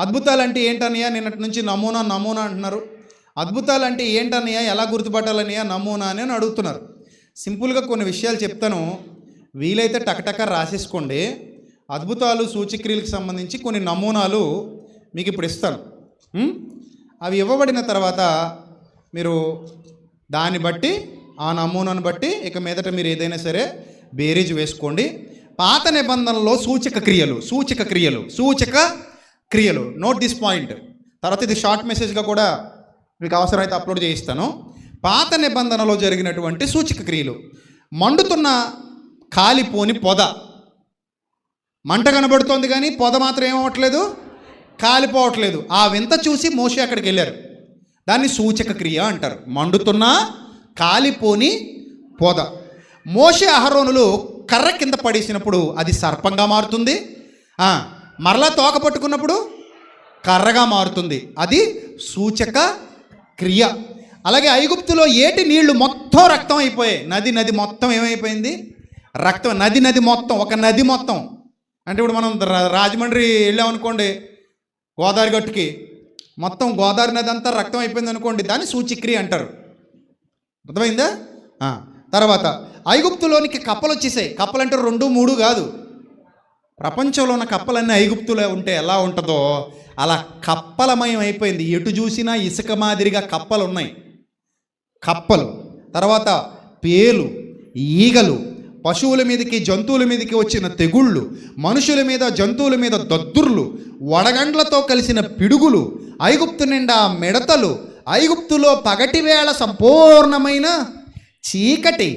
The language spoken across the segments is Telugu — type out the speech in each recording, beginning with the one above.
అద్భుతాలు అంటే ఏంటన్నయ్యా? నిన్నటి నుంచి నమూనా నమూనా అంటున్నారు. అద్భుతాలు అంటే ఏంటన్నయ్యా? ఎలా గుర్తుపట్టాలన్నయ్యా? నమూనా అని అని అడుగుతున్నారు. సింపుల్గా కొన్ని విషయాలు చెప్తాను. వీలైతే టకటక రాసేసుకోండి. అద్భుతాలు సూచిక్రియలకు సంబంధించి కొన్ని నమూనాలు మీకు ఇప్పుడు ఇస్తాను. అవి ఇవ్వబడిన తర్వాత మీరు దాన్ని బట్టి ఆ నమూనాను బట్టి ఇక మీదట మీరు ఏదైనా సరే బేరీజ్ వేసుకోండి. పాత నిబంధనలో సూచక క్రియలు సూచక క్రియలు సూచక క్రియలు. నోట్ దిస్ పాయింట్ తర్వాత ఇది షార్ట్ మెసేజ్గా కూడా మీకు అవసరమైతే అప్లోడ్ చేయిస్తాను. పాత నిబంధనలో జరిగినటువంటి సూచిక క్రియలు. మండుతున్న కాలిపోని పొద. మంట కనబడుతోంది కానీ పొద మాత్రం ఏమవట్లేదు కాలిపోవట్లేదు. ఆ వింత చూసి మోషే అక్కడికి వెళ్ళారు. దాన్ని సూచక క్రియ అంటారు. మండుతున్న కాలిపోని పొద. మోషే అహరోనులు కర్ర కింద పడేసినప్పుడు అది సర్పంగా మారుతుంది. మరలా తోక పట్టుకున్నప్పుడు కర్రగా మారుతుంది. అది సూచక క్రియ. అలాగే ఐగుప్తులో ఏటి నీళ్ళు మొత్తం రక్తం అయిపోయాయి. నది నది మొత్తం ఏమైపోయింది? రక్తం నది నది మొత్తం ఒక నది మొత్తం. అంటే ఇప్పుడు మనం రా- రాజమండ్రి వెళ్ళామనుకోండి గోదావరి గట్టుకి. మొత్తం గోదావరి నది అంతా రక్తం అయిపోయింది అనుకోండి దాన్ని సూచిక్రియ అంటారు. అర్థమైందా? తర్వాత ఐగుప్తులోనికి కప్పలు వచ్చేసాయి. కప్పలు అంటే రెండు మూడు కాదు. ప్రపంచంలో ఉన్న కప్పలన్నీ ఐగుప్తులో ఉంటే ఎలా ఉంటుందో అలా కప్పలమయం అయిపోయింది. ఎటు చూసినా ఇసుక మాదిరిగా కప్పలు ఉన్నాయి కప్పలు. తర్వాత పేలు ఈగలు పశువుల మీదకి జంతువుల మీదకి వచ్చిన తెగుళ్ళు మనుషుల మీద జంతువుల మీద దద్దుర్లు వడగండ్లతో కలిసిన పిడుగులు ఐగుప్తు నిండా మిడతలు ఐగుప్తులో పగటి వేళ సంపూర్ణమైన చీకటి.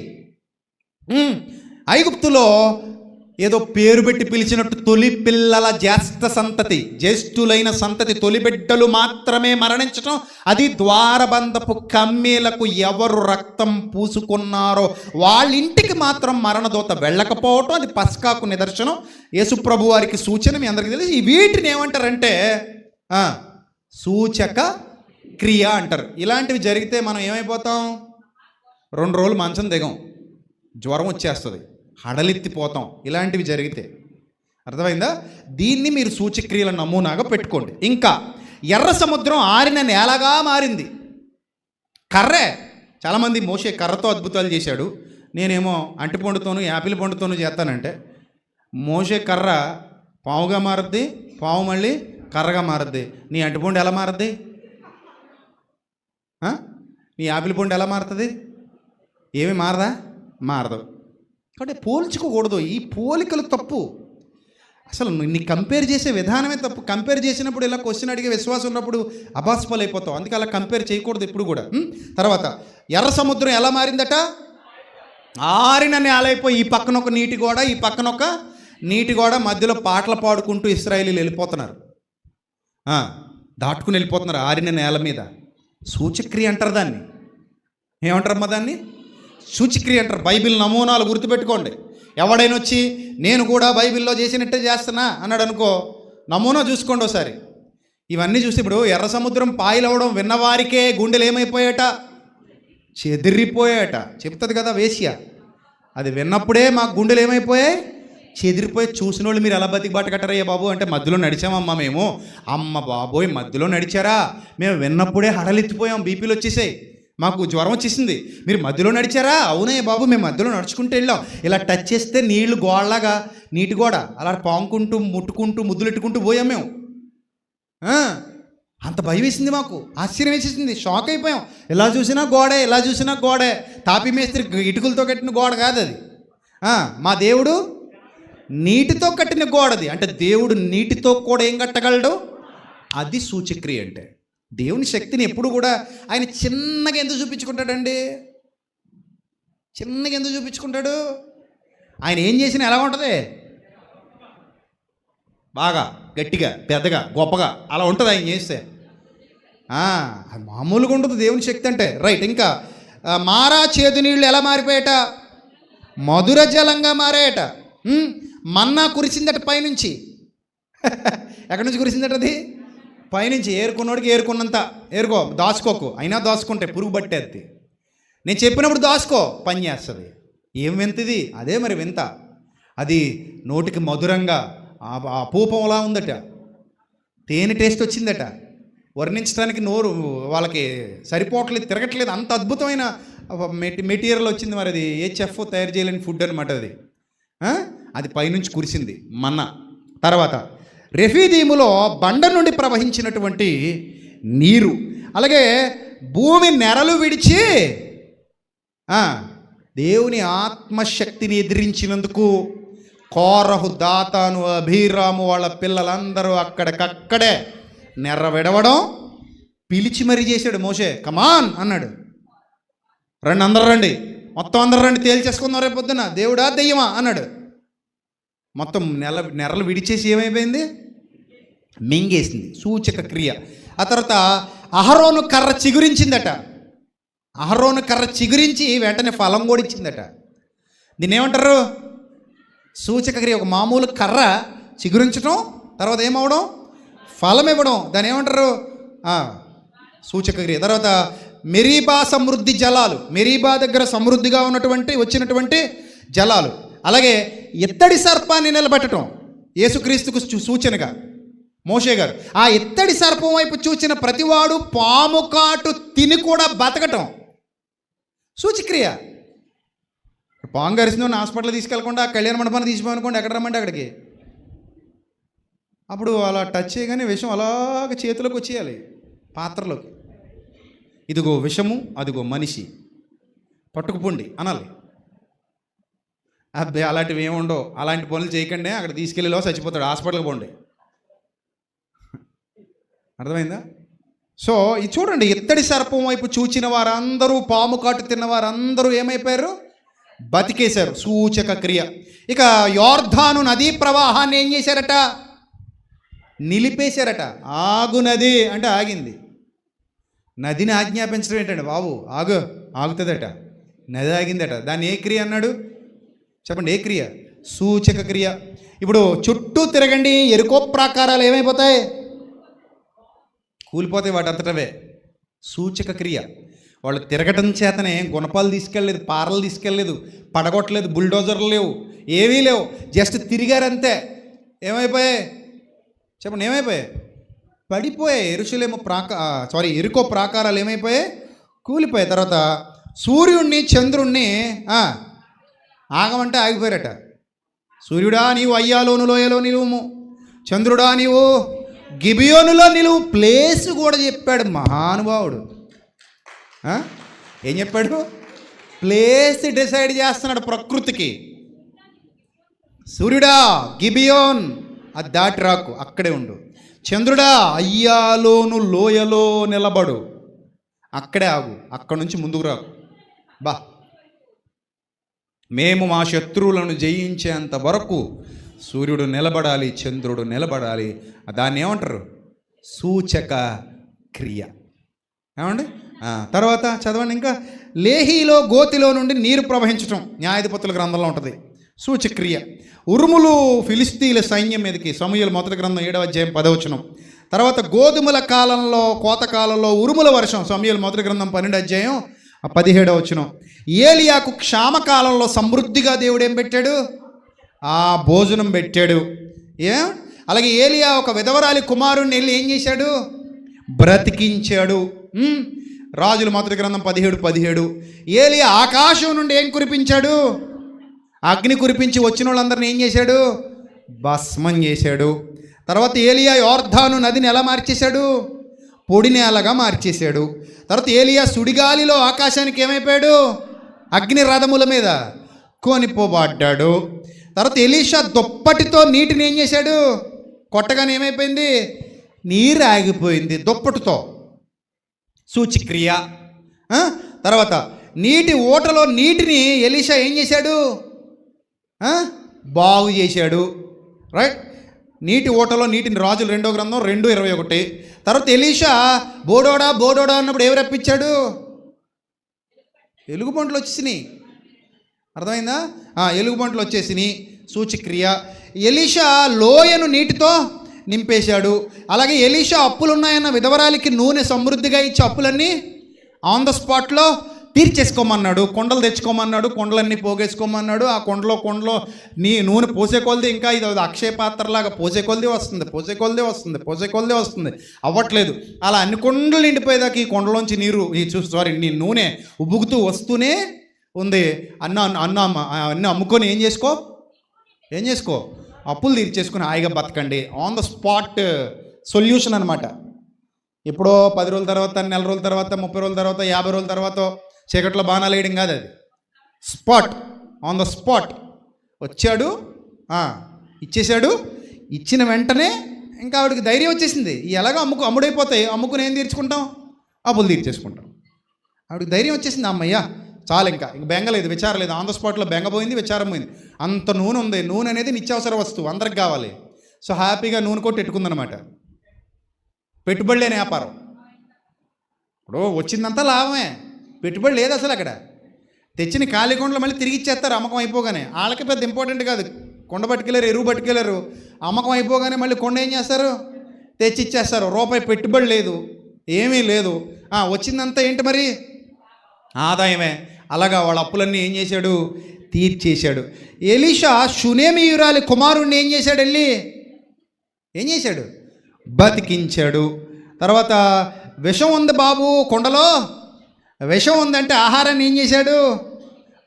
ఐగుప్తులో ఏదో పేరు పెట్టి పిలిచినట్టు తొలి పిల్లల జ్యేష్ఠ సంతతి జ్యేష్ఠులైన సంతతి తొలి బిడ్డలు మాత్రమే మరణించటం అది ద్వారబంధపు కమ్మీలకు ఎవరు రక్తం పూసుకున్నారో వాళ్ళ ఇంటికి మాత్రం మరణదోత వెళ్ళకపోవటం అది పస్కాకు నిదర్శనం. యేసుప్రభు వారికి సూచన మీ అందరికీ తెలిసి. ఈ వీటిని ఏమంటారంటే సూచక క్రియ అంటారు. ఇలాంటివి జరిగితే మనం ఏమైపోతాం? రెండు రోజులు మంచం దిగం. జ్వరం వచ్చేస్తుంది. హడలెత్తిపోతాం. ఇలాంటివి జరిగితే. అర్థమైందా? దీన్ని మీరు సూచక్రియల నమూనాగా పెట్టుకోండి. ఇంకా ఎర్ర సముద్రం ఆరిన నేలగా మారింది. కర్రే! చాలామంది మోసే కర్రతో అద్భుతాలు చేశాడు. నేనేమో అంటి పండుతోను యాపిల్ పండుతోను చేస్తానంటే మోసే కర్ర పావుగా మారుద్ది పావు మళ్ళీ కర్రగా మారుద్ది. నీ అంటిపండు ఎలా మారుద్ది? నీ యాపిల్ పండు ఎలా మారుతుంది? ఏమి మారదా? మారదు. కాబట్టి పోల్చుకోకూడదు. ఈ పోలికలు తప్పు. అసలు నీ కంపేర్ చేసే విధానమే తప్పు. కంపేర్ చేసినప్పుడు ఇలా క్వశ్చన్ అడిగే విశ్వాసం ఉన్నప్పుడు అబాస్పల్ అయిపోతావు అందుకే అలా కంపేర్ చేయకూడదు ఇప్పుడు కూడా. తర్వాత ఎర్ర సముద్రం ఎలా మారిందట? ఆరిన నేలైపోయి ఈ పక్కన ఒక నీటి గోడ ఈ పక్కన ఒక నీటి గోడ మధ్యలో పాటలు పాడుకుంటూ ఇస్రాయలీలు వెళ్ళిపోతున్నారు. దాటుకుని వెళ్ళిపోతున్నారు ఆరిన నేల మీద. సూచక్రియ అంటారు దాన్ని. ఏమంటారమ్మా దాన్ని? సూచిక్రియ అంటారు. బైబిల్ నమూనాలు గుర్తుపెట్టుకోండి. ఎవడైనా వచ్చి నేను కూడా బైబిల్లో చేసినట్టే చేస్తున్నా అన్నాడు అనుకో నమూనా చూసుకోండి ఒకసారి. ఇవన్నీ చూసి ఇప్పుడు ఎర్ర సముద్రం పాయలవడం విన్నవారికే గుండెలు ఏమైపోయాట చెదిరిపోయాట. చెప్తుంది కదా వేశ్య. అది విన్నప్పుడే మా గుండెలు ఏమైపోయాయి చెదిరిపోయి చూసిన వాళ్ళు మీరు ఎలా బతికి బట్ట బాబు? అంటే మధ్యలో నడిచామమ్మా మేము. అమ్మ బాబోయ్ మధ్యలో నడిచారా? మేము విన్నప్పుడే హడలెత్తిపోయాం. బీపీలు వచ్చేసాయి. మాకు జ్వరం వచ్చేసింది. మీరు మధ్యలో నడిచారా? అవునే బాబు మేము మధ్యలో నడుచుకుంటూ వెళ్ళాం. ఇలా టచ్ చేస్తే నీళ్ళు గోడలాగా నీటి గోడ అలా పాముకుంటూ ముట్టుకుంటూ ముద్దులెట్టుకుంటూ పోయాం మేము. అంత భయం వేసింది మాకు. ఆశ్చర్యం వేసేసింది షాక్ అయిపోయాం. ఎలా చూసినా గోడే ఎలా చూసినా గోడే. తాపి మేస్త్రి ఇటుకలతో కట్టిన గోడ కాదు అది. మా దేవుడు నీటితో కట్టిన గోడది. అంటే దేవుడు నీటితో కూడా ఏం కట్టగలడు? అది సూచక్రియ అంటే. దేవుని శక్తిని ఎప్పుడు కూడా ఆయన చిన్నగా ఎందుకు చూపించుకుంటాడండి? చిన్నగా ఎందుకు చూపించుకుంటాడు? ఆయన ఏం చేసినా ఎలా ఉంటుంది? బాగా గట్టిగా పెద్దగా గొప్పగా అలా ఉంటుంది ఆయన చేస్తే. మామూలుగా ఉంటుంది దేవుని శక్తి అంటే. రైట్ ఇంకా మారా చేదు నీళ్ళు ఎలా మారిపోయాట? మధుర జలంగా మారాయట మన్నా కురిసిందట పైనుంచి. ఎక్కడి నుంచి కురిసిందట అది? పైనుంచి ఏరుకున్నోడికి ఏరుకున్నంత. ఏరుకో దాచుకోకు. అయినా దాచుకుంటే పురుగు పట్టేది నేను చెప్పినప్పుడు దాచుకో పని చేస్తుంది. ఏం వింతది? అదే మరి వింత. అది నోటికి మధురంగా ఆ- పూపంలా ఉందట. తేనె టేస్ట్ వచ్చిందట. వర్ణించడానికి నోరు వాళ్ళకి సరిపోవట్లేదు తిరగట్లేదు. అంత అద్భుతమైన మెటీ మెటీరియల్ వచ్చింది మరి అది. ఏ చెఫ్ తయారు చేయలేని ఫుడ్ అనమాట అది. అది పైనుంచి కురిసింది మన్న. తర్వాత రెఫీదీములో బండ నుండి ప్రవహించినటువంటి నీరు. అలాగే భూమి నెరలు విడిచి దేవుని ఆత్మశక్తిని ఎదిరించినందుకు కోరహు దాతాను అభిరాము వాళ్ళ పిల్లలందరూ అక్కడికక్కడే నెర్ర విడవడం పిలిచి మరీ చేశాడు మోషే. కమాన్ అన్నాడు. రండి అందరు రండి. మొత్తం అందరు రండి తేల్చేసుకుందాం రేపు పొద్దున దేవుడా దెయ్యమా అన్నాడు. మొత్తం నెల నెరలు విడిచేసి ఏమైపోయింది? మింగేసింది సూచక క్రియ. ఆ తర్వాత అహరోను కర్ర చిగురించిందట. అహరోను కర్ర చిగురించి వెంటనే ఫలం కూడా ఇచ్చిందట దీన్ని ఏమంటారు సూచక క్రియ ఒక మామూలు కర్ర చిగురించడం తర్వాత ఏమవడం ఫలం ఇవ్వడం దాన్ని ఏమంటారు సూచక క్రియ. తర్వాత మెరీబా సమృద్ధి జలాలు. మెరీబా దగ్గర సమృద్ధిగా ఉన్నటువంటి వచ్చినటువంటి జలాలు. అలాగే ఇత్తడి సర్పాన్ని నిలబెట్టడం యేసుక్రీస్తుకు సూచనగా. మోషే గారు ఆ ఇత్తడి సర్పం వైపు చూచిన ప్రతివాడు పాము కాటు తిని కూడా బతకటం. సూచిక్రియ. పాము గరిసిందో హాస్పిటల్ తీసుకెళ్ళకుండా కళ్యాణ మండపాన్ని తీసిపోనుకోండి ఎక్కడ రమ్మంటే అక్కడికి? అప్పుడు అలా టచ్ చేయగానే విషం అలాగ చేతిలోకి వచ్చేయాలి పాత్రలోకి. ఇదిగో విషము అదిగో మనిషి. పట్టుకుపోండి అనాలి. అబ్బాయి అలాంటివి ఏముండవు. అలాంటి పనులు చేయకండి అక్కడ తీసుకెళ్ళిలో చచ్చిపోతాడు హాస్పిటల్కి పోండి. అర్థమైందా? సో ఇది చూడండి ఇత్తడి సర్పం వైపు చూచిన వారందరూ పాము కాటు తిన్న వారందరూ ఏమైపోయారు? బతికేశారు. సూచక క్రియ. ఇక యోర్ధాను నదీ ప్రవాహాన్ని ఏం చేశారట? నిలిపేశారట. ఆగు నది అంటే ఆగింది. నదిని ఆజ్ఞాపించడం ఏంటండి బాబు? ఆగు ఆగుతుందట. నది ఆగిందట. దాన్ని ఏ క్రియ అన్నాడు? చెప్పండి ఏ క్రియ? సూచక క్రియ. ఇప్పుడు చుట్టూ తిరగండి ఎరుకో ప్రాకారాలు ఏమైపోతాయి? కూలిపోతాయి వాటి అంతటవే సూచక క్రియ. వాళ్ళు తిరగటం చేతనే గుణపాలు తీసుకెళ్ళలేదు పారలు తీసుకెళ్ళలేదు పడగొట్టలేదు బుల్డోజర్లు లేవు ఏమీ లేవు. జస్ట్ తిరిగారంతే. ఏమైపోయాయి? చెప్పండి ఏమైపోయాయి? పడిపోయాయి. ఎరుసలేము ప్రాకా సారీ ఎరుకో ప్రాకారాలు ఏమైపోయాయి? కూలిపోయాయి. తర్వాత సూర్యుణ్ణి చంద్రుణ్ణి ఆగమంటే ఆగిపోయారట. సూర్యుడా నీవు అయ్యాలోను లోయలో నిలువుము చంద్రుడా నీవు గిబియోనులో నిలువు ప్లేస్ కూడా చెప్పాడు మహానుభావుడు. ఏం చెప్పాడు? ప్లేస్ డిసైడ్ చేస్తున్నాడు ప్రకృతికి. సూర్యుడా గిబియోన్ అది దాటి రాకు అక్కడే ఉండు. చంద్రుడా అయ్యాలోను లోయలో నిలబడు. అక్కడే ఆగు అక్కడి నుంచి ముందుకు రాకు. బా. మేము మా శత్రువులను జయించేంత వరకు సూర్యుడు నిలబడాలి చంద్రుడు నిలబడాలి. దాన్ని ఏమంటారు? సూచక క్రియ. ఏమండి? తర్వాత చదవండి ఇంకా. లేహీలో గోతిలో నుండి నీరు ప్రవహించటం న్యాయధిపతుల గ్రంథంలో ఉంటుంది. సూచక్రియ. ఉరుములు ఫిలిస్తీన్ల సైన్యం మీదకి సమూహలు మొదటి గ్రంథం ఏడవ అధ్యాయం పదవచనం తర్వాత గోధుమల కాలంలో కోత కాలంలో ఉరుముల వర్షం సమూహలు మొదటి గ్రంథం పన్నెండు అధ్యాయం పదిహేడవ వచనం. ఏలియాకు క్షామకాలంలో సమృద్ధిగా దేవుడు ఏం పెట్టాడు? ఆ భోజనం పెట్టాడు. ఏ? అలాగే ఏలియా ఒక విధవరాలి కుమారుణ్ణి వెళ్ళి ఏం చేశాడు? బ్రతికించాడు. రాజుల మొదటి గ్రంథం పదిహేడు పదిహేడు. ఏలియా ఆకాశం నుండి ఏం కురిపించాడు? అగ్ని కురిపించి వచ్చిన వాళ్ళందరిని ఏం చేశాడు? భస్మం చేశాడు. తర్వాత ఏలియా యోర్ధాను నదిని ఎలా మార్చేశాడు? పొడి నేలగా మార్చేశాడు. తర్వాత ఏలియా సుడిగాలిలో ఆకాశానికి ఏమైపోయాడు? అగ్ని రథముల మీద కొనిపోబడ్డాడు. తర్వాత ఎలీషా దుప్పటితో నీటిని ఏం చేశాడు? కొట్టగానే ఏమైపోయింది? నీరు ఆగిపోయింది దుప్పటితో. సూచిక్రియ. తర్వాత నీటి ఊటలో నీటిని ఎలీషా ఏం చేశాడు? బాగు చేశాడు. రైట్? నీటి ఓటలో నీటిని రాజులు రెండో గ్రంథం రెండు ఇరవై ఒకటి. తర్వాత ఎలీషా బోడోడా బోడోడా అన్నప్పుడు ఏమి రప్పించాడు? ఎలుగుబంట్లు వచ్చేసినాయి. అర్థమైందా? ఎలుగుబంట్లు వచ్చేసినాయి. సూచిక్రియ. ఎలీషా లోయను నీటితో నింపేశాడు. అలాగే ఎలీషా అప్పులున్నాయన్న విధవరాలికి నూనె సమృద్ధిగా ఇచ్చి అప్పులన్నీ ఆన్ ద స్పాట్లో తీర్చేసుకోమన్నాడు. కొండలు తెచ్చుకోమన్నాడు కొండలన్నీ పోగేసుకోమన్నాడు. ఆ కొండలో కొండలో నీ నూనె పోసే కొలది ఇంకా ఇది అక్షయ పాత్రలాగా పోసే కొలది వస్తుంది పోసే కొలది వస్తుంది పోసే కొలది వస్తుంది. అవ్వట్లేదు. అలా అన్ని కొండలు నిండిపోయేదాకా ఈ కొండలోంచి నీరు ఈ చూ సారీ నీ నూనె ఉబ్బుకుతూ వస్తూనే ఉంది. అన్న అన్న అమ్మ- అన్నీ అమ్ముకొని ఏం చేసుకో? ఏం చేసుకో? అప్పులు తీర్చేసుకుని హాయిగా బతకండి. ఆన్ ద స్పాట్ సొల్యూషన్ అనమాట ఎప్పుడో పది రోజుల తర్వాత నెల రోజుల తర్వాత ముప్పై రోజుల తర్వాత యాభై రోజుల తర్వాత చీకట్లో బాణాలు వేయడం కాదు అది. స్పాట్ ఆన్ ద స్పాట్ వచ్చాడు ఇచ్చేశాడు. ఇచ్చిన వెంటనే ఇంకా ఆవిడకి ధైర్యం వచ్చేసింది. ఎలాగో అమ్ముకు అమ్ముడైపోతాయి. అమ్ముకుని ఏం తీర్చుకుంటాం? అప్పులు తీర్చేసుకుంటాం. ఆవిడకి ధైర్యం వచ్చేసింది అమ్మయ్య చాలు ఇంకా. ఇంక బెంగ లేదు విచారం లేదు. ఆన్ ద స్పాట్లో బెంగ పోయింది విచారం పోయింది. అంత నూనె ఉంది. నూనె అనేది నిత్యావసర వస్తువు అందరికి కావాలి. సో హ్యాపీగా నూనె కొట్టి పెట్టుకుందనమాట. పెట్టుబడి లేని వ్యాపారం. ఇప్పుడు వచ్చిందంతా లాభమే. పెట్టుబడి లేదు అసలు అక్కడ. తెచ్చిన ఖాళీ కొండలు మళ్ళీ తిరిగి ఇచ్చేస్తారు అమ్మకం అయిపోగానే. వాళ్ళకి పెద్ద ఇంపార్టెంట్ కాదు. కొండ పట్టుకెళ్ళారు ఎరువు పట్టుకెళ్ళారు. అమ్మకం అయిపోగానే మళ్ళీ కొండ ఏం చేస్తారు? తెచ్చి ఇచ్చేస్తారు. రూపాయి పెట్టుబడి లేదు. ఏమీ లేదు. వచ్చిందంతా ఏంటి మరి? ఆదాయమే. అలాగా వాళ్ళ అప్పులన్నీ ఏం చేశాడు? తీర్చేశాడు. ఎలీషా షునేమియురాలి కుమారుణ్ణి ఏం చేశాడు వెళ్ళి? ఏం చేశాడు? బతికించాడు. తర్వాత విషం ఉంది బాబు కొండలో. విషం ఉందంటే ఆహారాన్ని ఏం చేశాడు?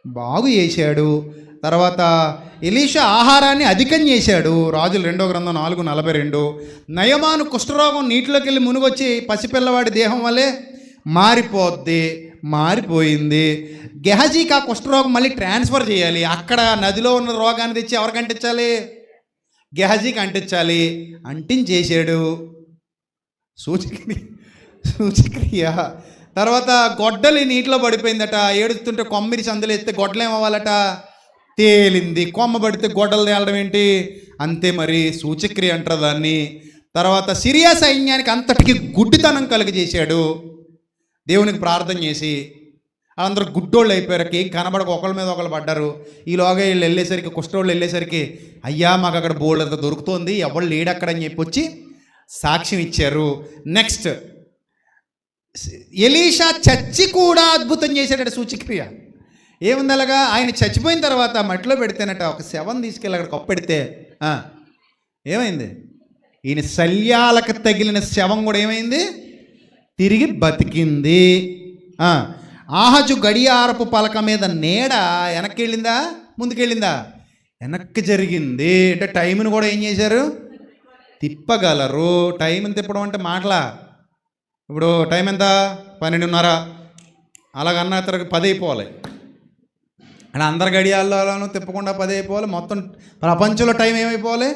బాగు చేశాడు. తర్వాత ఎలీషా ఆహారాన్ని అధికం చేశాడు. రాజులు రెండో గ్రంథం నాలుగు నలభై రెండు. నయమాను కుష్ఠరోగం నీటిలోకి వెళ్ళి మునుగొచ్చి పసిపిల్లవాడి దేహం వల్లే మారిపోద్ది. మారిపోయింది. గెహజీకి ఆ కుష్ఠరోగం మళ్ళీ ట్రాన్స్ఫర్ చేయాలి. అక్కడ నదిలో ఉన్న రోగాన్ని తెచ్చి ఎవరికి అంటించాలి? గెహజీకి అంటించాలి. అంటించేసాడు సూచక్రియ సూచక్రియ. తర్వాత గొడ్డలి నీటిలో పడిపోయిందట. ఏడుస్తుంటే కొమ్మిరి సందులేస్తే గొడ్డలు ఏమవ్వాలట? తేలింది. కొమ్మ పడితే గొడ్డలు తేలడం ఏంటి? అంతే మరి. సూచక్రియ అంటారు దాన్ని. తర్వాత సిరియా సైన్యానికి అంతటికి గుడ్డితనం కలుగజేశాడు. దేవునికి ప్రార్థన చేసి అందరూ గుడ్డోళ్ళు అయిపోయారు. ఏం కనబడక ఒకళ్ళ మీద ఒకళ్ళు పడ్డారు. ఈలోగా వీళ్ళు వెళ్ళేసరికి కుష్ఠోళ్ళు వెళ్ళేసరికి అయ్యా మాకు అక్కడ బోల్డ్ అంత దొరుకుతోంది. ఎవరు లేడక్కడని అక్కడ అని చెప్పి వచ్చి సాక్ష్యం ఇచ్చారు. నెక్స్ట్ ఎలీషా చచ్చి కూడా అద్భుతం చేశాడట సూచిక్రియ ఏముంది అలాగా? ఆయన చచ్చిపోయిన తర్వాత మట్టిలో పెడితేనట ఒక శవం తీసుకెళ్ళి అక్కడ కప్పెడితే ఏమైంది? ఈయన శల్యాలకు తగిలిన శవం కూడా ఏమైంది? తిరిగి బతికింది. ఆహజు గడియారపు పలక మీద నీడ వెనక్కి వెళ్ళిందా ముందుకెళ్ళిందా? వెనక్కి జరిగింది. అంటే టైంను కూడా ఏం చేశారు? తిప్పగలరు. టైంని తిప్పడం అంటే మాటలా. ఇప్పుడు టైం ఎంత? పన్నెండున్నర. అలాగన్న తర్వాత పది అయిపోవాలి అలా అందరి గడియాల్లోనూ తిప్పకుండా పది అయిపోవాలి మొత్తం ప్రపంచంలో టైం ఏమైపోవాలి?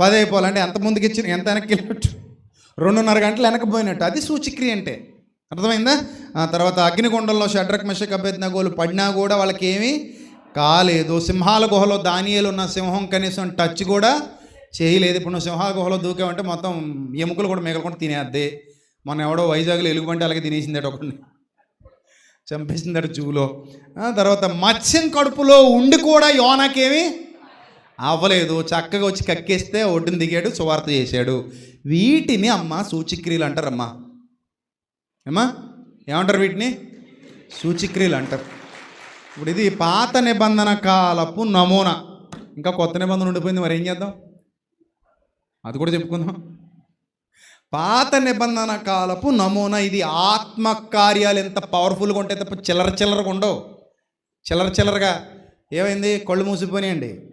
పది అయిపోవాలి అంటే ఎంత ముందుకు ఇచ్చిన ఎంత వెనక్కి వెళ్ళినట్టు. రెండున్నర గంటలు వెనకపోయినట్టు అది సూచిక్రియ అంటే. అర్థమైందా? ఆ తర్వాత అగ్నిగుండంలో షడ్రక్ మెషక్ అభ్యర్థనగోలు పడినా కూడా వాళ్ళకి ఏమీ కాలేదు. సింహాల గుహలో దానియలు ఉన్న సింహం కనీసం టచ్ కూడా చేయలేదు. ఇప్పుడు నువ్వు సింహాల గుహలో దూకావంటే మొత్తం ఎముకలు కూడా మిగలకుండా తినేద్ది. మన ఎవడో వైజాగ్లో ఎలుగుబంటి అలాగే తినేసిందట ఒకటి చంపేసిందట జూలో. తర్వాత మత్స్యం కడుపులో ఉండి కూడా యోనాకేమి అవ్వలేదు చక్కగా వచ్చి కక్కేస్తే ఒడ్డుని దిగాడు సువార్త చేశాడు. వీటిని అమ్మ సూచిక్రియలు అంటారమ్మా. ఏమా ఏమంటారు వీటిని? సూచిక్రియలు అంటారు. ఇప్పుడు ఇది పాత నిబంధన కాలపు నమూనా. ఇంకా కొత్త నిబంధన ఉండిపోయింది మరి ఏం చేద్దాం? అది కూడా చెప్పుకుందాం. పాత నిబంధన కాలపు నమూనా ఇది ఆత్మకార్యాలు ఎంత పవర్ఫుల్గా ఉంటాయి తప్ప చిల్లర చిల్లరగా ఉండవు. చిల్లర చిల్లరగా. ఏమైంది? కళ్ళు మూసిపోయినాయండి.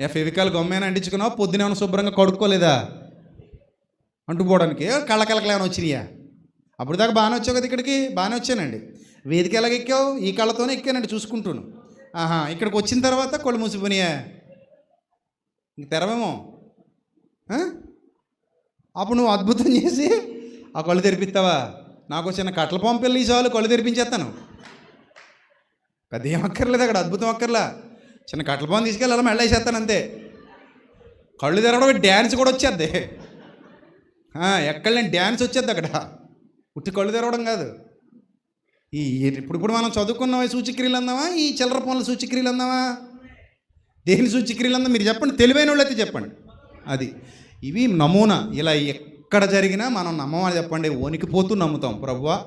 ఏ ఫెవికాల్ గమ్మైనా అంటించుకున్నావు? పొద్దునేమైనా శుభ్రంగా కడుక్కోలేదా? అంటుకోవడానికి కళ్ళకళ్ళకలేమైనా వచ్చినాయా? అప్పుడు దాకా బాగానే వచ్చావు కదా ఇక్కడికి? బాగానే వచ్చానండి. వేదిక ఎలాగ ఎక్కావు? ఈ కళ్ళతోనే ఎక్కానండి చూసుకుంటాను. ఆహా ఇక్కడికి వచ్చిన తర్వాత కళ్ళు మూసిపోయినాయా? ఇంక తెరవేమో? అప్పుడు నువ్వు అద్భుతం చేసి ఆ కళ్ళు తెరిపిస్తావా? నాకు చిన్న కట్ల పంపిల్లి ఈ చాలు కళ్ళు తెరిపించేస్తాను. పెద్ద ఏం అక్కర్లేదు అక్కడ అద్భుతం అక్కర్లా. చిన్న కట్టల పాము తీసుకెళ్ళి అలా మెళ్ళేసేస్తాను అంతే. కళ్ళు తెరవడం డ్యాన్స్ కూడా వచ్చేద్ది. ఎక్కడ డ్యాన్స్ వచ్చేద్ది అక్కడ. ఉట్టి కళ్ళు తెరవడం కాదు. ఈ ఇప్పుడు ఇప్పుడు మనం చదువుకున్నావా సూచిక్రియలు అందామా ఈ చిల్లర పనుల సూచిక్రియలు అందామా దేని సూచిక్రియలు అందా మీరు చెప్పండి తెలివైన వాళ్ళు అయితే చెప్పండి. అది. ఇవి నమూనా. ఇలా ఎక్కడ జరిగినా మనం నమ్మమని చెప్పండి. వణికిపోతూ నమ్ముతాం. ప్రభువా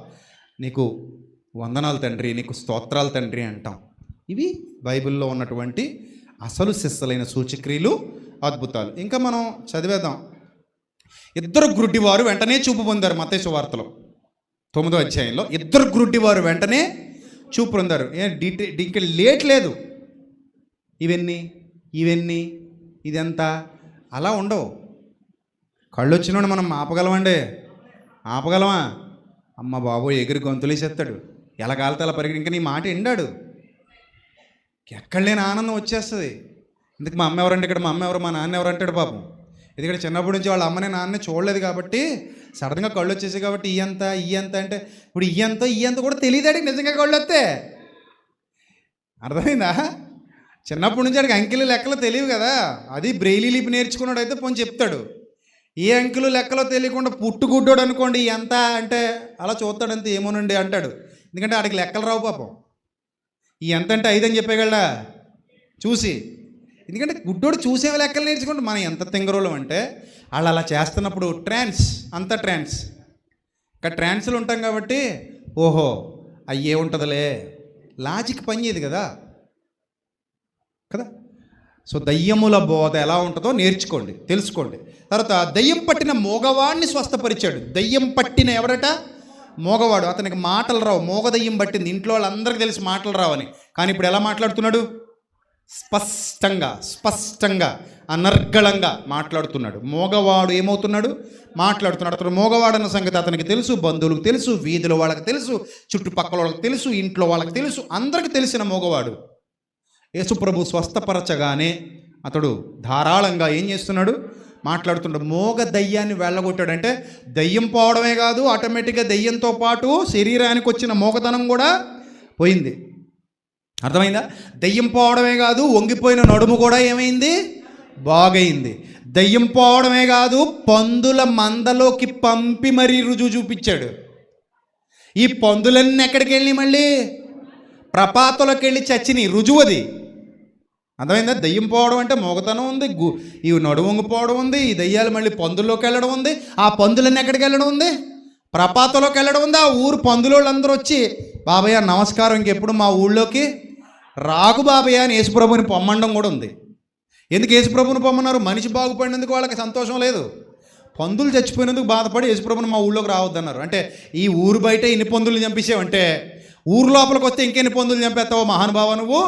నీకు వందనాలు తండ్రి నీకు స్తోత్రాలు తండ్రి అంటాం. ఇవి బైబిల్లో ఉన్నటువంటి అసలు శిస్సలైన సూచక్రియలు అద్భుతాలు. ఇంకా మనం చదివేద్దాం. ఇద్దరు గ్రుడ్డివారు వెంటనే చూపు పొందారు మతేశ వార్తలో. తొమ్మిదో అధ్యాయంలో ఇద్దరు గ్రుడ్డివారు వెంటనే చూపు పొందారు. ఏ డీటే ఇంకా లేట్ లేదు. ఇవన్నీ? ఇవన్నీ? ఇదంతా? అలా ఉండవు. కళ్ళు వచ్చినోడు మనం ఆపగలమండి. ఆపగలమా? అమ్మ బాబు ఎగిరి గొంతులేసేస్తాడు. ఎలా కాలితే అలా పరిగె ఇంకా నీ మాట ఎండాడు ఎక్కడ లేని ఆనందం వచ్చేస్తుంది. ఇందుకు మా అమ్మ ఎవరంటే ఇక్కడ మా అమ్మ ఎవరు మా నాన్న ఎవరు అంటాడు పాపం. ఎందుకంటే చిన్నప్పటి నుంచి వాళ్ళ అమ్మని నాన్నే చూడలేదు కాబట్టి సడన్గా కళ్ళు వచ్చేసాయి కాబట్టి ఈ ఎంత ఈ అంటే ఇప్పుడు ఈ ఎంత ఈ ఎంత కూడా తెలియదాడి నిజంగా కళ్ళు వస్తే. అర్థమైందా? చిన్నప్పటి నుంచి ఆడికి అంకెలు లెక్కలు తెలియవు కదా. అది బ్రెయిలీ లిపి నేర్చుకున్నాడు అయితే పోని చెప్తాడు. ఏ అంకెలు లెక్కలో తెలియకుండా పుట్టుగుడ్డోడు అనుకోండి ఎంత అంటే అలా చూస్తాడంతే ఏమోనండి అంటాడు. ఎందుకంటే ఆడికి లెక్కలు రావు పాపం. ఈ ఎంత అంటే ఐదు అని చెప్పగలడా చూసి. ఎందుకంటే గుడ్డోడు చూసేవి లెక్కలు నేర్చుకుంటే మనం ఎంత తింగరోళం అంటే వాళ్ళు అలా చేస్తున్నప్పుడు ట్రాన్స్ అంత ట్రాన్స్. ఇంకా ట్రాన్స్లు ఉంటాం కాబట్టి ఓహో అయ్యే ఉంటుందిలే. లాజిక్ పనిచేది కదా? కదా? సో దయ్యముల బోధ ఎలా ఉంటుందో నేర్చుకోండి తెలుసుకోండి. తర్వాత దయ్యం పట్టిన మోగవాడిని స్వస్థపరిచాడు. దయ్యం పట్టిన ఎవడట మోగవాడు. అతనికి మాటలు రావు. మోగదయ్యం పట్టింది ఇంట్లో వాళ్ళందరికీ తెలిసి మాటలు రావని. కానీ ఇప్పుడు ఎలా మాట్లాడుతున్నాడు? స్పష్టంగా స్పష్టంగా అనర్గళంగా మాట్లాడుతున్నాడు. మోగవాడు ఏమవుతున్నాడు? మాట్లాడుతున్నాడు. అతను మోగవాడన్న సంగతి అతనికి తెలుసు. బంధువులకు తెలుసు. వీధుల వాళ్ళకి తెలుసు. చుట్టుపక్కల వాళ్ళకి తెలుసు. ఇంట్లో వాళ్ళకి తెలుసు. అందరికీ తెలిసిన మోగవాడు. యేసుప్రభు స్వస్థపరచగానే అతడు ధారాళంగా ఏం చేస్తున్నాడు? మాట్లాడుతుంటాడు మోగ దయ్యాన్ని వెళ్ళగొట్టాడంటే దయ్యం పోవడమే కాదు ఆటోమేటిక్గా దయ్యంతో పాటు శరీరానికి వచ్చిన మోగతనం కూడా పోయింది. అర్థమైందా? దయ్యం పోవడమే కాదు వంగిపోయిన నడుము కూడా ఏమైంది? బాగైంది. దయ్యం పోవడమే కాదు పందుల మందలోకి పంపి మరీ రుజువు చూపించాడు. ఈ పందులన్నీ ఎక్కడికి వెళ్ళి మళ్ళీ? ప్రపాతలోకి వెళ్ళి చచ్చినాయి. రుజువు అది. అర్థమైందా? దయ్యం పోవడం అంటే మోగతనం ఉంది గు ఈ నడువంగిపోవడం ఉంది ఈ దయ్యాలు మళ్ళీ పందుల్లోకి వెళ్ళడం ఉంది ఆ పందులన్నీ ఎక్కడికి వెళ్ళడం ఉంది? ప్రపాతంలోకి వెళ్ళడం ఉంది ఆ ఊరు పందులోళ్ళందరూ వచ్చి బాబయ్య నమస్కారం ఇంకెప్పుడు మా ఊళ్ళోకి రాకు బాబయ్య అని యేసుప్రభుని పొమ్మండం కూడా ఉంది. ఎందుకు యేసుప్రభుని పొమ్మన్నారు? మనిషి బాగుపడినందుకు వాళ్ళకి సంతోషం లేదు. పందులు చచ్చిపోయినందుకు బాధపడి యేసుప్రభుని మా ఊళ్ళోకి రావద్దన్నారు. అంటే ఈ ఊరు బయట ఇన్ని పందులు చంపేసావంటే ఊరు లోపలికి వస్తే ఇంకెన్ని పందులు చంపేస్తావు మహానుభావ నువ్వు?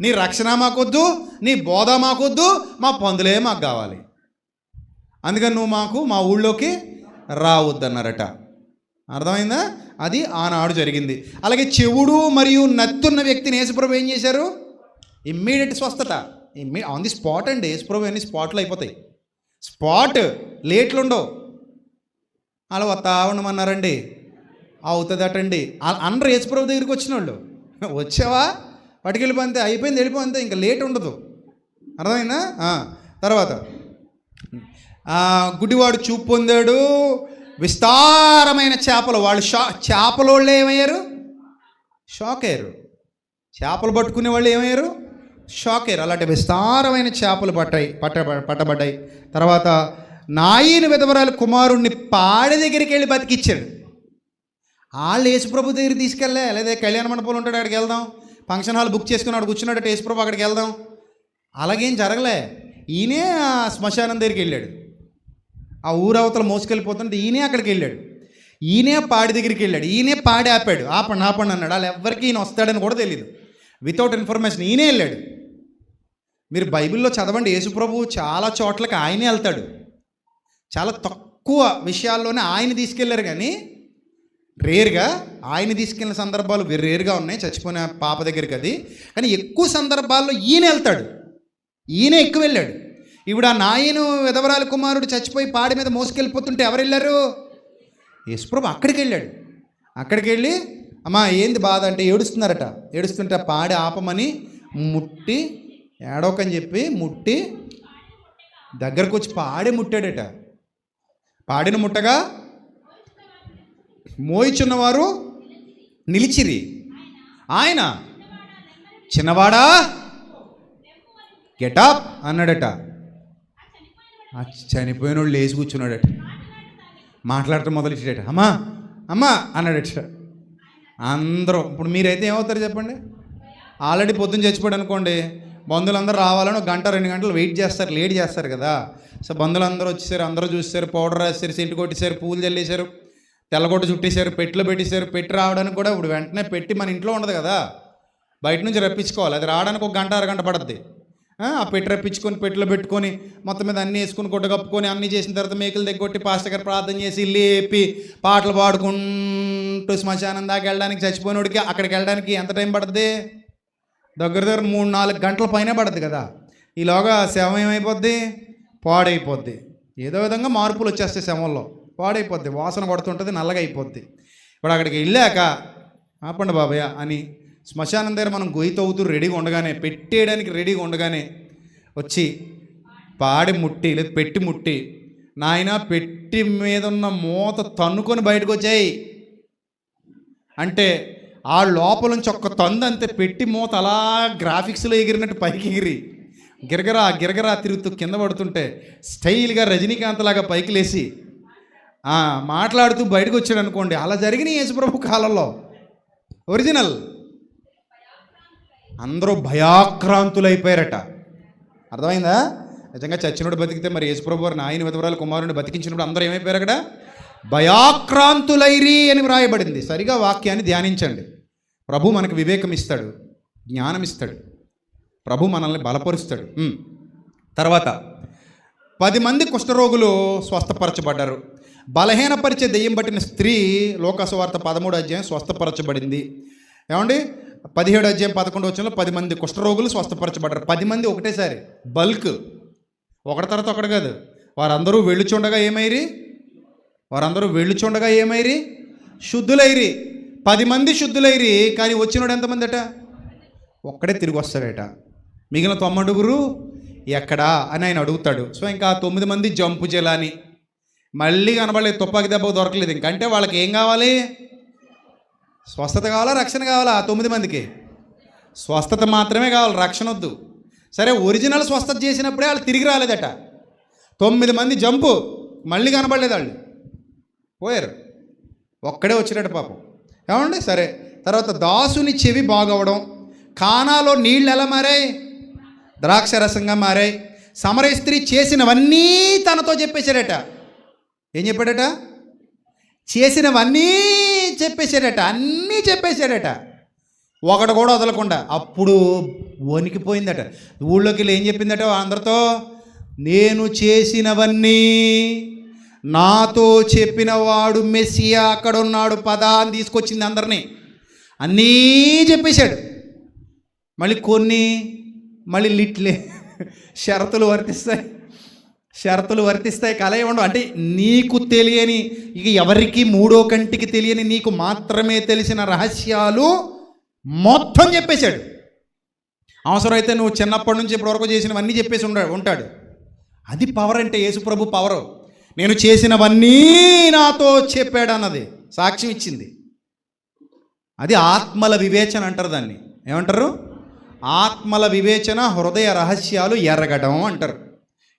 నీ రక్షణ మాకొద్దు నీ బోధ మాకొద్దు మా పందులే మాకు కావాలి. అందుకని నువ్వు మాకు మా ఊళ్ళోకి రావద్దన్నారట. అర్థమైందా? అది ఆనాడు జరిగింది. అలాగే చెవుడు మరియు నత్తున్న వ్యక్తిని యేసుప్రభు ఏం చేశారు? ఇమ్మీడియట్ స్వస్థత. ఇమ్మీ ఆన్ ది స్పాట్ అండి. యేసుప్రభు అన్ని స్పాట్లు అయిపోతాయి. స్పాట్ లేట్లు ఉండవు. అలా వస్తా ఉండమన్నారండి. అవుతుందటండి. అందరూ యేసుప్రభు దగ్గరికి వచ్చిన వాళ్ళు వచ్చావా? పట్టుకెళ్ళిపోతే అయిపోయింది వెళ్ళిపోతే ఇంకా లేట్ ఉండదు. అర్థమైందా? తర్వాత. గుడివాడు చూపు పొందాడు. విస్తారమైన చేపలు. వాళ్ళు షా చేపల వాళ్ళు ఏమయ్యారు? షాక్ అయ్యారు చేపలు పట్టుకునే వాళ్ళు ఏమయ్యారు? షాక్ అయ్యారు అలాంటి విస్తారమైన చేపలు పట్టాయి పట్ట పట్టబడ్డాయి. తర్వాత నాయిని విధవరాలు కుమారుణ్ణి పాడి దగ్గరికి వెళ్ళి బతికిచ్చాడు. వాళ్ళు యేసుప్రభు దగ్గర తీసుకెళ్ళే లేదా కళ్యాణ మండపంలో ఉంటాడు అక్కడికి వెళ్దాం. ఫంక్షన్ హాల్ బుక్ చేసుకుని అక్కడికి కూర్చున్నాడు యేసుప్రభు అక్కడికి వెళ్దాం. అలాగేం జరగలే. ఈయనే ఆ శ్మశానం దగ్గరికి వెళ్ళాడు. ఆ ఊరవతల మోసుకెళ్ళిపోతుంటే ఈయనే అక్కడికి వెళ్ళాడు. ఈయనే పాడి దగ్గరికి వెళ్ళాడు. ఈయనే పాడి ఆపాడు. ఆపండి ఆపండి అన్నాడు. వాళ్ళు ఎవరికి ఈయన వస్తాడని కూడా తెలియదు వితౌట్ ఇన్ఫర్మేషన్ ఈయనే వెళ్ళాడు. మీరు బైబిల్లో చదవండి. యేసుప్రభు చాలా చోట్లకి ఆయనే వెళ్తాడు. చాలా తక్కువ విషయాల్లోనే ఆయన తీసుకెళ్ళారు కానీ రేర్గా ఆయన తీసుకెళ్ళిన సందర్భాలు రేర్గా ఉన్నాయి చచ్చిపోయిన పాప దగ్గరికి అది. కానీ ఎక్కువ సందర్భాల్లో ఈయన వెళ్తాడు. ఈయన ఎక్కువ వెళ్ళాడు. ఇప్పుడు ఆ నాయను విధవరాల కుమారుడు చచ్చిపోయి పాడి మీద మోసుకెళ్ళిపోతుంటే ఎవరు వెళ్ళారు? యేసుప్రభు అక్కడికి వెళ్ళాడు. అక్కడికి వెళ్ళి అమ్మా ఏంది బాధ అంటే ఏడుస్తున్నారట. ఏడుస్తుంటే పాడి ఆపమని ముట్టి ఏడోకని చెప్పి ముట్టి దగ్గరకు వచ్చి పాడి ముట్టాడట. పాడిన ముట్టగా మోయిచున్నవారు నిలిచిరి. ఆయన చిన్నవాడా? గెటాప్ అన్నాడట. ఆ చనిపోయిన వాళ్ళు లేచి కూర్చున్నాడట. మాట్లాడటం మొదలెట్టాడట. అమ్మా అమ్మా అన్నాడట. అందరూ ఇప్పుడు మీరైతే ఏమవుతారు చెప్పండి? ఆల్రెడీ పొద్దున్న చచ్చిపోయాడు అనుకోండి. బంధువులందరూ రావాలని ఒక గంట రెండు గంటలు వెయిట్ చేస్తారు లేట్ చేస్తారు కదా. సో బంధువులందరూ వచ్చేసారు అందరూ చూసేసారు పౌడర్ రాసేసారు సెంటు కొట్టేశారు పూలు చల్లేశారు తెల్లగొట్ట చుట్టేశారు పెట్టిలో పెట్టేశారు పెట్టి రావడానికి కూడా ఇప్పుడు వెంటనే పెట్టి మన ఇంట్లో ఉండదు కదా. బయట నుంచి రప్పించుకోవాలి. అది రావడానికి ఒక గంట అరగంట పడుద్ది. ఆ పెట్టి రప్పించుకొని పెట్టిలో పెట్టుకొని మొత్తం మీద అన్నీ వేసుకుని గుడ్డ కప్పుకొని అన్నీ చేసిన తర్వాత మేకలు దగ్గొట్టి పాస్టర్ గారు ప్రార్థన చేసి లేపి పాటలు పాడుకుంటూ శ్మశానం దాకా వెళ్ళడానికి చచ్చిపోయినోడికి అక్కడికి వెళ్ళడానికి ఎంత టైం పడుద్ది? దగ్గర దగ్గర మూడు నాలుగు గంటల పైనే పడుద్ది కదా. ఈలోగా శవం ఏమైపోద్ది? పాడైపోద్ది. ఏదో విధంగా మార్పులు వచ్చేస్తాయి శవంలో. పాడైపోద్ది వాసన పడుతుంటుంది నల్లగా అయిపోద్ది ఇప్పుడు అక్కడికి వెళ్ళాక ఆపండి బాబయ్య అని శ్మశానం దగ్గర మనం గొయ్యి తవ్వుతూ రెడీగా ఉండగానే పెట్టేయడానికి రెడీగా ఉండగానే వచ్చి పాడి ముట్టి లేదా పెట్టి ముట్టి నాయన పెట్టి మీద ఉన్న మూత తన్నుకొని బయటకు వచ్చాయి. అంటే ఆ లోపల నుంచి ఒక్క తొంద అంతే పెట్టి మూత అలా గ్రాఫిక్స్లో ఎగిరినట్టు పైకి ఎగిరి గిరగరా గిరగరా తిరుగుతూ కింద పడుతుంటే స్టైల్గా రజనీకాంత్ లాగా పైకి లేచి మాట్లాడుతూ బయటకు వచ్చాడు అనుకోండి. అలా జరిగిన యేసుప్రభు కాలంలో. ఒరిజినల్ అందరూ భయాక్రాంతులైపోయారట. అర్థమైందా? నిజంగా చచ్చినోడు బతికితే మరి యేసుప్రభు వారిని ఆయన విధవరాలు కుమారుని బతికించినప్పుడు అందరూ ఏమైపోయారు అక్కడ? భయాక్రాంతులైరి అని వ్రాయబడింది. సరిగా వాక్యాన్ని ధ్యానించండి. ప్రభు మనకు వివేకం ఇస్తాడు జ్ఞానం ఇస్తాడు. ప్రభు మనల్ని బలపరుస్తాడు. తర్వాత పది మంది కుష్ఠరోగులు స్వస్థపరచబడ్డారు. బలహీనపరిచే దెయ్యం పట్టిన స్త్రీ లోకసువార్త పదమూడు అధ్యాయం స్వస్థపరచబడింది. ఏమండి? పదిహేడు అధ్యాయం పదకొండు వచ్చంలో పది మంది కుష్ఠరోగులు స్వస్థపరచబడ్డారు. పది మంది ఒకటేసారి. బల్క్. ఒకటి తర్వాత ఒకటి కాదు. వారందరూ వెళ్ళుచుండగా ఏమైరి? వారందరూ వెళ్ళుచుండగా ఏమైరి? శుద్ధులైరి. పది మంది శుద్ధులైరి కానీ వచ్చినోడు ఎంతమంది అట ఒక్కడే తిరిగి వస్తాడట. మిగిలిన తొమ్మిడుగురు ఎక్కడా? అని ఆయన అడుగుతాడు. సో ఇంకా తొమ్మిది మంది జంపు జలాని. మళ్ళీ కనబడలేదు తుపాకి దెబ్బ దొరకలేదు. ఇంకంటే అంటే వాళ్ళకి ఏం కావాలి? స్వస్థత కావాలా రక్షణ కావాలా? తొమ్మిది మందికి. స్వస్థత మాత్రమే కావాలి రక్షణ వద్దు. సరే ఒరిజినల్ స్వస్థత చేసినప్పుడే వాళ్ళు తిరిగి రాలేదట. తొమ్మిది మంది జంపు మళ్ళీ కనబడలేదు వాళ్ళు. పోయారు. ఒక్కడే వచ్చినట్టు పాపం. ఏమండి? సరే. తర్వాత దాసుని చెవి బాగవడం కానాలో నీళ్ళు ఎలా మారాయి? ద్రాక్ష రసంగా మారాయి సమరస్త్రీ చేసినవన్నీ తనతో చెప్పేశాడట ఏం చెప్పాడట? చేసినవన్నీ చెప్పేశాడట అన్నీ చెప్పేశాడట. ఒకడు కూడా వదలకుండా అప్పుడు వణికిపోయిందట. ఊళ్ళోకి వెళ్ళి ఏం చెప్పిందట అందరితో? నేను చేసినవన్నీ నాతో చెప్పిన వాడు మెస్సియా అక్కడ ఉన్నాడు పదా అని తీసుకొచ్చింది అందరినీ. అన్నీ చెప్పేశాడు. మళ్ళీ కొన్ని మళ్ళీ లిట్లే షరతులు వర్తిస్తాయి. షరతులు వర్తిస్తాయి కళ ఉండవు. అంటే నీకు తెలియని ఇక ఎవరికి మూడో కంటికి తెలియని నీకు మాత్రమే తెలిసిన రహస్యాలు మొత్తం చెప్పేశాడు. అవసరమైతే నువ్వు చిన్నప్పటి నుంచి ఇప్పటివరకు చేసినవన్నీ చెప్పేసి ఉండ ఉంటాడు. అది పవర్ అంటే యేసుప్రభు పవర్ నేను చేసినవన్నీ నాతో చెప్పాడు అన్నది సాక్ష్యం ఇచ్చింది. అది ఆత్మల వివేచన అంటారు దాన్ని. ఏమంటారు? ఆత్మల వివేచన హృదయ రహస్యాలు ఎరగడం అంటారు.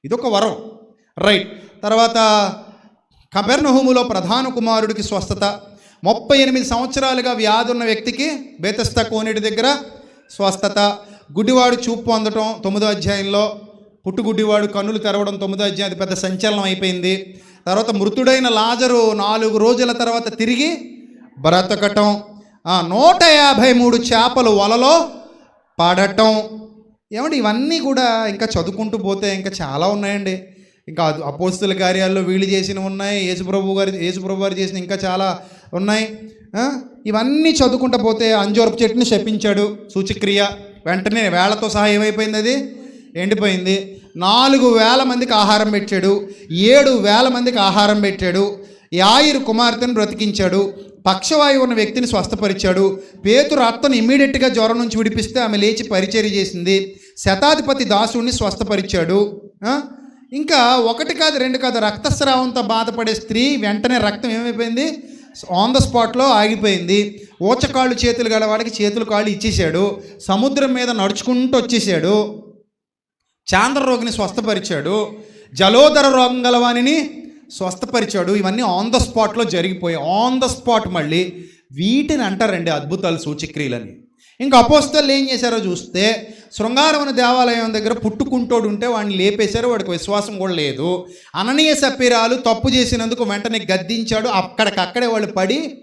ఇదొక వరం. రైట్. తర్వాత కబెర్నహూములో ప్రధాన కుమారుడికి స్వస్థత. ముప్పై ఎనిమిది సంవత్సరాలుగా వ్యాధి ఉన్న వ్యక్తికి బేతస్త కోనేటి దగ్గర స్వస్థత. గుడ్డివాడు చూపు పొందటం తొమ్మిదో అధ్యాయంలో. పుట్టుగుడ్డివాడు కన్నులు తెరవడం తొమ్మిదో అధ్యాయం. అది పెద్ద సంచలనం అయిపోయింది. తర్వాత మృతుడైన లాజరు నాలుగు రోజుల తర్వాత తిరిగి బ్రతకటం. నూట యాభై మూడు చేపలు వలలో పడటం. ఏమండి ఇవన్నీ కూడా ఇంకా చదువుకుంటూ పోతే ఇంకా చాలా ఉన్నాయండి. ఇంకా అపోస్తుల కార్యాల్లో వీళ్ళు చేసినవి ఉన్నాయి యేసుప్రభు గారి యేసుప్రభు గారు చేసిన ఇంకా చాలా ఉన్నాయి. ఇవన్నీ చదువుకుంటూ పోతే అంజోరపు చెట్టుని శపించాడు సూచిక్రియ. వెంటనే వేళతో సహా ఏమైపోయింది అది? ఎండిపోయింది. నాలుగు వేల మందికి ఆహారం పెట్టాడు. ఏడు వేల మందికి ఆహారం పెట్టాడు. యాయిరు కుమార్తెను బ్రతికించాడు. పక్షవాయువు ఉన్న వ్యక్తిని స్వస్థపరిచాడు. పేతురు అత్తను ఇమ్మీడియట్గా జ్వరం నుంచి విడిపిస్తే ఆమె లేచి పరిచర్య చేసింది. శతాధిపతి దాసుడిని స్వస్థపరిచాడు. ఇంకా ఒకటి కాదు రెండు కాదు రక్తస్రావంతో బాధపడే స్త్రీ వెంటనే రక్తం ఏమైపోయింది? ఆన్ ద స్పాట్లో ఆగిపోయింది. ఊచకాళ్ళు చేతులు గలవాడికి చేతులు కాళ్ళు ఇచ్చేశాడు. సముద్రం మీద నడుచుకుంటూ వచ్చేసాడు చాంద్ర రోగిని స్వస్థపరిచాడు. జలోదర రోగం గలవాణిని స్వస్థపరిచాడు. ఇవన్నీ ఆన్ ద స్పాట్లో జరిగిపోయాయి. ఆన్ ద స్పాట్ మళ్ళీ వీటిని అంటారండి అద్భుతాలు సూచక్రియలని. ఇంకా అపోస్తలు ఏం చేశారో చూస్తే శృంగారవన దేవాలయం దగ్గర పుట్టుకుంటోడు ఉంటే వాడిని లేపేశారు వాడికి విశ్వాసం కూడా లేదు. అననీయ సపీరాలు తప్పు చేసినందుకు వెంటనే గద్దించాడు. అక్కడికక్కడే వాళ్ళు పడి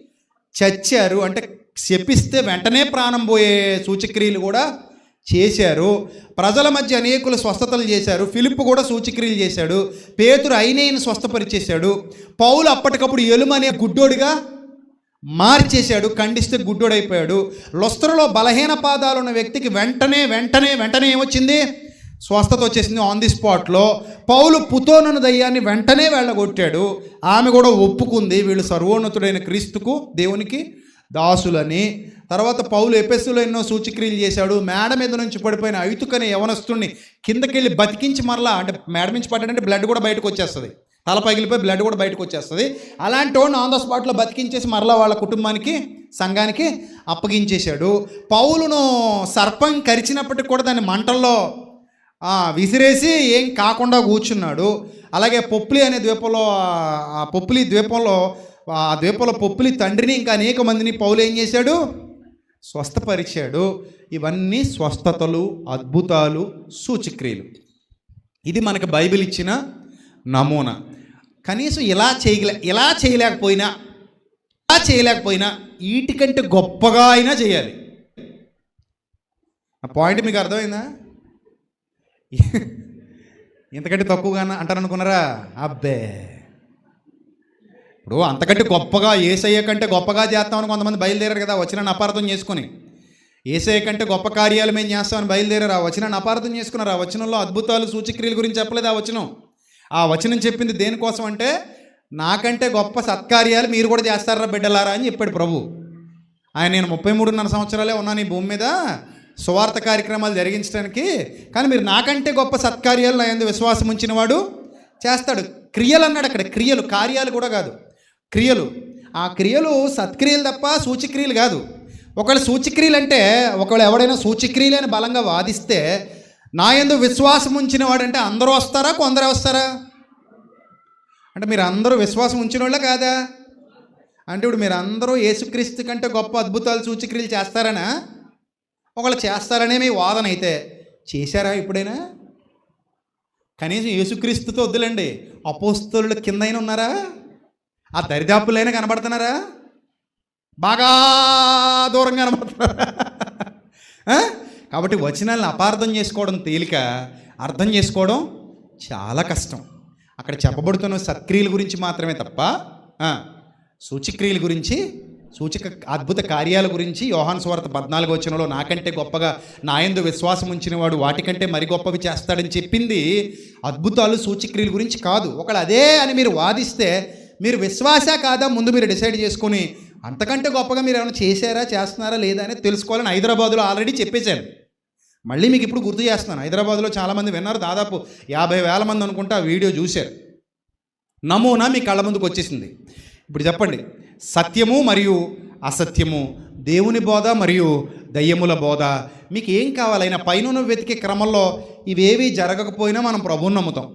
చచ్చారు. అంటే శపిస్తే వెంటనే ప్రాణం పోయే సూచక్రియలు కూడా చేశారు. ప్రజల మధ్య అనేకులు స్వస్థతలు చేశారు. ఫిలిప్ కూడా సూచక్రియలు చేశాడు. పేతురు అయినేని స్వస్థపరిచేశాడు. పౌలు అప్పటికప్పుడు ఎలుమనే గుడ్డోడిగా మార్చేశాడు ఖండిస్తే గుడ్డోడైపోయాడు. లొస్తరులో బలహీన పాదాలు ఉన్న వ్యక్తికి వెంటనే వెంటనే వెంటనే ఏమొచ్చింది? స్వస్థత వచ్చేసింది ఆన్ ది స్పాట్లో పౌలు పుతోనను దయ్యాన్ని వెంటనే వెళ్ళగొట్టాడు. ఆమె కూడా ఒప్పుకుంది. వీళ్ళు సర్వోన్నతుడైన క్రీస్తుకు దేవునికి దాసులని. తర్వాత పౌలు ఎపెస్సులో ఎన్నో సూచిక్రియలు చేశాడు. మేడ మీద నుంచి పడిపోయిన ఐతుకనే యవనస్తుడిని కిందకెళ్ళి బతికించి మరలా అంటే మేడ నుంచి పడ్డాడంటే బ్లడ్ కూడా బయటకు వచ్చేస్తుంది. తల పగిలిపోయి బ్లడ్ కూడా బయటకు వచ్చేస్తుంది. అలాంటి వాడిని ఆన్ ద స్పాట్లో బతికించేసి మరలా వాళ్ళ కుటుంబానికి సంఘానికి అప్పగించేశాడు. పౌలును సర్పం కరిచినప్పటికి కూడా దాన్ని మంటల్లో విసిరేసి ఏం కాకుండా కూర్చున్నాడు. అలాగే పొప్లి అనే ద్వీపంలో ఆ- ఆ పొప్లి ద్వీపంలో ఆ ద్వీపంలో పొప్లి తండ్రిని ఇంకా అనేక మందిని పౌలు ఏం చేశాడు? స్వస్థపరిచాడు. ఇవన్నీ స్వస్థతలు అద్భుతాలు సూచిక్రియలు. ఇది మనకు బైబిల్ ఇచ్చిన నమూనా. కనీసం ఇలా చేయలే ఇలా చేయలేకపోయినా ఇలా చేయలేకపోయినా వీటికంటే గొప్పగా అయినా చేయాలి. ఆ పాయింట్ మీకు అర్థమైందా? ఇంతకంటే తక్కువగా అంటారనుకున్నారా? అబ్బే. ఇప్పుడు అంతకంటే గొప్పగా ఏసయ్య కంటే గొప్పగా చేస్తామని కొంతమంది బయలుదేరారు కదా వచ్చిన అపార్థం చేసుకొని. ఏసయ్య కంటే గొప్ప కార్యాలు మేము చేస్తామని బయలుదేరారు ఆ వచ్చిన అపార్థం చేసుకున్నారు ఆ వచనంలో అద్భుతాలు సూచక్రియల గురించి చెప్పలేదు ఆ వచనం. ఆ వచనం చెప్పింది దేనికోసం అంటే నాకంటే గొప్ప సత్కార్యాలు మీరు కూడా చేస్తారా బిడ్డలారా అని చెప్పాడు ప్రభు. ఆయన నేను ముప్పై మూడున్నర సంవత్సరాలే ఉన్నాను ఈ భూమి మీద సువార్త కార్యక్రమాలు జరిగించడానికి కానీ మీరు నాకంటే గొప్ప సత్కార్యాలు నా ఎందు విశ్వాసం ఉంచిన వాడు చేస్తాడు. క్రియలు అన్నాడు అక్కడ క్రియలు కార్యాలు కూడా కాదు. క్రియలు. ఆ క్రియలు సత్క్రియలు తప్ప సూచిక్రియలు కాదు. ఒకవేళ సూచిక్రియలు అంటే ఒకవేళ ఎవడైనా సూచక్రియలు అని బలంగా వాదిస్తే నా ఎందు విశ్వాసం ఉంచిన వాడంటే అందరూ వస్తారా? కొందరే వస్తారా? అంటే మీరు అందరూ విశ్వాసం ఉంచిన వాళ్ళే కాదా? అంటే ఇప్పుడు మీరు అందరూ యేసుక్రీస్తు కంటే గొప్ప అద్భుతాలు సూచిక్రియలు చేస్తారనా? ఒకళ్ళు చేస్తారనే మీ వాదన అయితే చేశారా ఇప్పుడైనా? కనీసం యేసుక్రీస్తుతో వద్దులండి. అపోస్తలుల కింద అయినా ఉన్నారా? ఆ దరిదాపులైనా కనబడుతున్నారా? బాగా దూరంగా కనబడుతున్నారా? కాబట్టి వచనాలను అపార్థం చేసుకోవడం తేలిక అర్థం చేసుకోవడం చాలా కష్టం. అక్కడ చెప్పబడుతున్న సత్క్రియల గురించి మాత్రమే తప్ప సూచక్రియల గురించి సూచక అద్భుత కార్యాల గురించి యోహాన్ స్వార్థ పద్నాలుగు వచనంలో నాకంటే గొప్పగా నాయందు విశ్వాసం ఉంచిన వాడు వాటికంటే మరి గొప్పవి చేస్తాడని చెప్పింది అద్భుతాలు సూచక్రియల గురించి కాదు. ఒకళ్ళు అదే అని మీరు వాదిస్తే మీరు విశ్వాస కాదా? ముందు మీరు డిసైడ్ చేసుకొని అంతకంటే గొప్పగా మీరు ఏమైనా చేశారా చేస్తున్నారా లేదా అనేది తెలుసుకోవాలని హైదరాబాద్లో ఆల్రెడీ చెప్పేశారు. మళ్ళీ మీకు ఇప్పుడు గుర్తు చేస్తున్నాను. హైదరాబాద్లో చాలామంది విన్నారు. దాదాపు యాభై వేల మంది అనుకుంటే ఆ వీడియో చూశారు. నమూనా మీ కళ్ళ ముందుకు వచ్చేసింది. ఇప్పుడు చెప్పండి. సత్యము మరియు అసత్యము దేవుని బోధ మరియు దయ్యముల బోధ. మీకు ఏం కావాలైనా పైన వెతికే క్రమంలో ఇవేవి జరగకపోయినా మనం ప్రభువుని నమ్ముతాం.